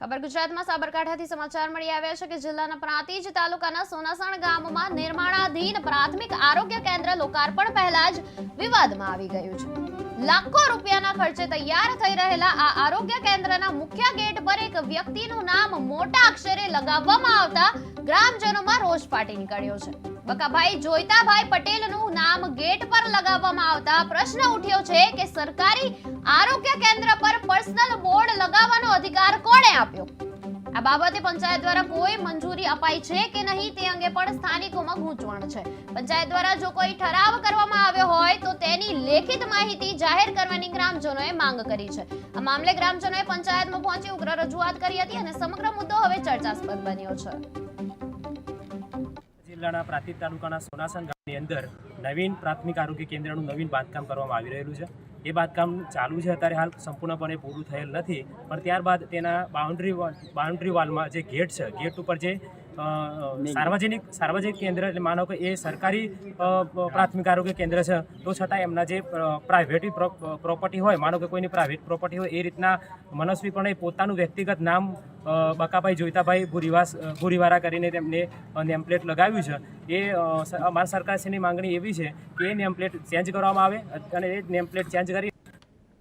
ખબર ગુજરાતમાં સાબરકાંઠાથી સમાચાર મળી આવ્યા છે કે જિલ્લાના પ્રાંતિજ તાલુકાના સોનાસણ ગામમાં નિર્માણાધીન પ્રાથમિક આરોગ્ય કેન્દ્ર લોકાર્પણ પહેલા જ વિવાદમાં આવી ગયું છે. લાખો રૂપિયાના ખર્ચે તૈયાર થઈ રહેલા આ આરોગ્ય કેન્દ્રના મુખ્ય ગેટ પર એક વ્યક્તિનું નામ મોટા અક્ષરે લગાવવામાં આવતા ગ્રામજનોમાં રોષ ફાટી નીકળ્યો છે. બકાભાઈ, જોઈતાભાઈ પટેલનું નામ ગેટ પર લગાવવામાં આવતા પ્રશ્ન ઉઠ્યો છે કે સરકારી આરોગ્ય કેન્દ્ર પર પર્સનલ બોર્ડ લગાવવાનો અધિકાર કોણે આપ્યો? આ બાબતે પંચાયત દ્વારા કોઈ મંજૂરી અપાઈ છે કે નહીં તે અંગે પણ સ્થાનિકોમાં ગૂંચવણ છે. પંચાયત દ્વારા જો કોઈ ઠરાવ કરવામાં આવ્યો હોય તો તેની લેખિત માહિતી જાહેર કરવાની ગ્રામજનોએ માંગ કરી છે. આ મામલે ગ્રામજનોએ પંચાયતમાં પહોંચી ઉગ્ર રજૂઆત કરી હતી અને સમગ્ર મુદ્દો હવે ચર્ચાસ્પદ બન્યો છે. જિલ્લાના પ્રાંતિજ તાલુકાના સોનાસણ ગામની અંદર નવીન પ્રાથમિક આરોગ્ય કેન્દ્રનું નવીન બાંધકામ કરવામાં આવી રહેલું છે. એ બાંધકામ ચાલુ છે અત્યારે હાલ સંપૂર્ણપણે પૂરું થયેલ નથી, પણ ત્યારબાદ તેના બાઉન્ડ્રી બાઉન્ડ્રી વાલમાં જે ગેટ છે ગેટ ઉપર જે સાર્વજનિક સાર્વજનિક કેન્દ્ર એટલે માનો કે એ સરકારી પ્રાથમિક આરોગ્ય કેન્દ્ર છે તો છતાં એમના જે પ્રાઇવેટ પ્રોપર્ટી હોય માનો કે કોઈની પ્રાઇવેટ પ્રોપર્ટી હોય એ રીતના મનસ્વીપણે પોતાનું વ્યક્તિગત નામ બકાભાઈ જોઈતાભાઈ ભુરીવાસ ભૂરીવારા કરીને તેમને નેમપ્લેટ લગાવ્યું છે. એ અમારા સરકારશ્રીની માંગણી એવી છે કે એ નેમપ્લેટ ચેન્જ કરવામાં આવે અને એ નેમપ્લેટ ચેન્જ કરી